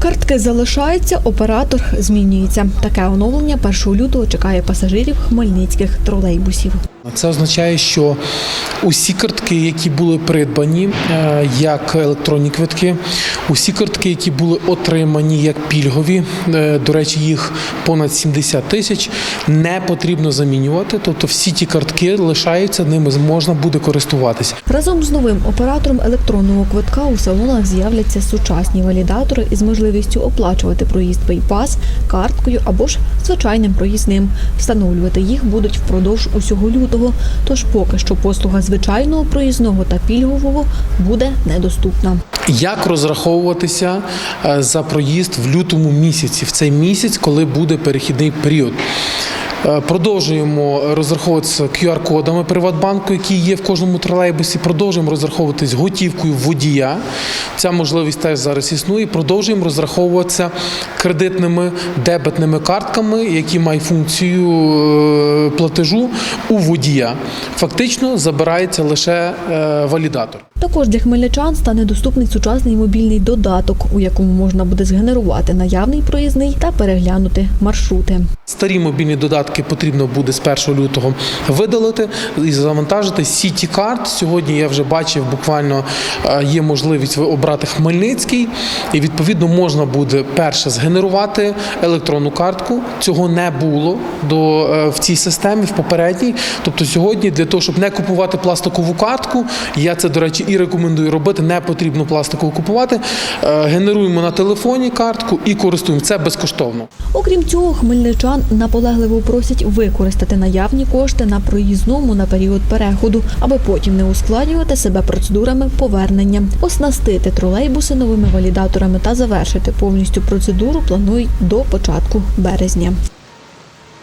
Картки залишаються, оператор змінюється. Таке оновлення 1 лютого чекає пасажирів хмельницьких тролейбусів. Це означає, що усі картки, які були придбані е, як електронні квитки, усі картки, які були отримані як пільгові, е, до речі, їх понад 70 тисяч, не потрібно замінювати. Тобто всі ті картки лишаються, ними можна буде користуватися. Разом з новим оператором електронного квитка у салонах з'являться сучасні валідатори із можливістю оплачувати проїзд PayPass карткою або ж звичайним проїзним. Встановлювати їх будуть впродовж усього лютого. Тож поки що послуга звичайного проїзного та пільгового буде недоступна. Як розраховуватися е, за проїзд в лютому місяці, в цей місяць, коли буде перехідний період? Е, Продовжуємо розраховуватися QR-кодами Приватбанку, які є в кожному тролейбусі. Продовжуємо розраховуватись готівкою водія. Ця можливість теж зараз існує. Продовжуємо розраховуватися кредитними дебетними картками, які мають функцію е, платежу у водія. Фактично забирається лише е, валідатор. Також для хмельничан стане доступний сучасний мобільний додаток, у якому можна буде згенерувати наявний проїзний та переглянути маршрути. Старі мобільні додатки потрібно буде з 1 лютого видалити і завантажити City Card. Сьогодні я вже бачив, буквально е, є можливість обрати Хмельницький, і відповідно можна буде перше згенерувати електронну картку. Цього не було до е, в цій системі, в попередній. Тобто сьогодні для того, щоб не купувати пластикову картку, я це до речі і рекомендую робити. Не потрібно пластикову купувати. Е, Генеруємо на телефоні картку і користуємо. Це безкоштовно. Окрім цього, хмельничан наполегливо просять використати наявні кошти на проїзному на період переходу, аби потім не ускладнювати себе процедурами повернення, оснастити тролейбуси новими валідаторами та завершити повністю процедуру планують до початку березня.